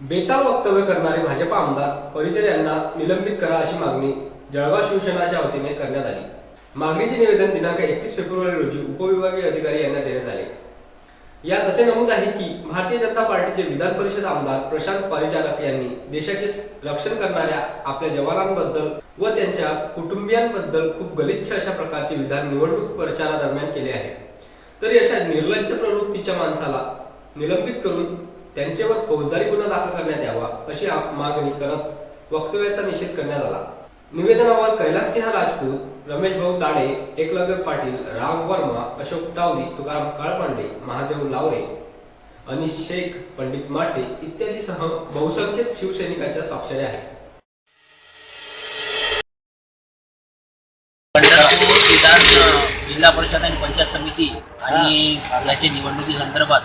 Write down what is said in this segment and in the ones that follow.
बेताल वक्तव्य करणारे भाजप आमदार परिचर यांना निलंबित करा अशी मागणी जळगाव शिवसेनाच्या वतीने करण्यात आली. मागणीचे निवेदन दिनांक एकतीस फेब्रुवारी रोजी उपविभागीय अधिकारी यांना देण्यात आले. यात असे नमूद आहे की भारतीय जनता पार्टीचे विधान परिषद आमदार प्रशांत परिचारक यांनी देशाचे रक्षण करणाऱ्या आपल्या जवानांबद्दल व त्यांच्या कुटुंबियांबद्दल खूप गलिच्छ अशा प्रकारचे विधान निवडणूक प्रचारादरम्यान केले आहे. तरी अशा निर्लज्ज प्रवृत्तीच्या माणसाला निलंबित करून त्यांच्यावर फौजदारी गुन्हा दाखल करण्यात यावा अशी आप- मागणी करत वक्तव्याचा निषेध करण्यात आला. निवेदनावर कैलाससिंह राजपूत रमेश भाऊ दाडे एकलव्य पाटील राम वर्मा अशोक टावरी तुकाराम काळपांडे महादेव लावरे अनिश शेख पंडित माटे इत्यादीसह बहुसंख्य शिवसैनिकांच्या स्वाक्षऱ्या आहेत. विधान जिल्हा परिषद आणि पंचायत समिती आणि याच्या निवडणुकी संदर्भात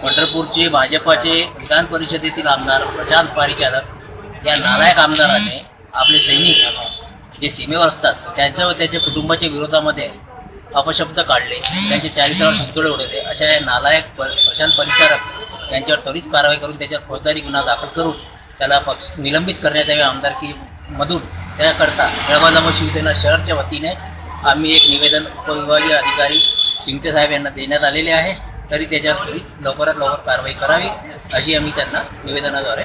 पंढरपूरचे भाजपाचे विधान परिषदेतील आमदार प्रशांत पारिचारक या नालायक आमदाराने आपले सैनिक जे सीमेवर असतात त्यांच्या व त्याच्या कुटुंबाच्या विरोधामध्ये अपशब्द काढले त्यांचे चारित्र्यावर सुतळे उडवले अशा या नालायक प- प्रशांत परिचारक यांच्यावर त्वरित कारवाई करून त्याच्यावर फौजदारी गुन्हा दाखल करून त्याला पक्ष निलंबित करण्यात यावे. आमदारकीमधून त्याकरता जळगाव शिवसेना शहरच्या वतीने आम्ही एक निवेदन उपविभागीय अधिकारी शिंगटे साहेब यांना देण्यात आलेले आहे. तरी त्याच्यावर त्वरित लवकरात लवकर कारवाई करावी अशी आम्ही त्यांना निवेदनाद्वारे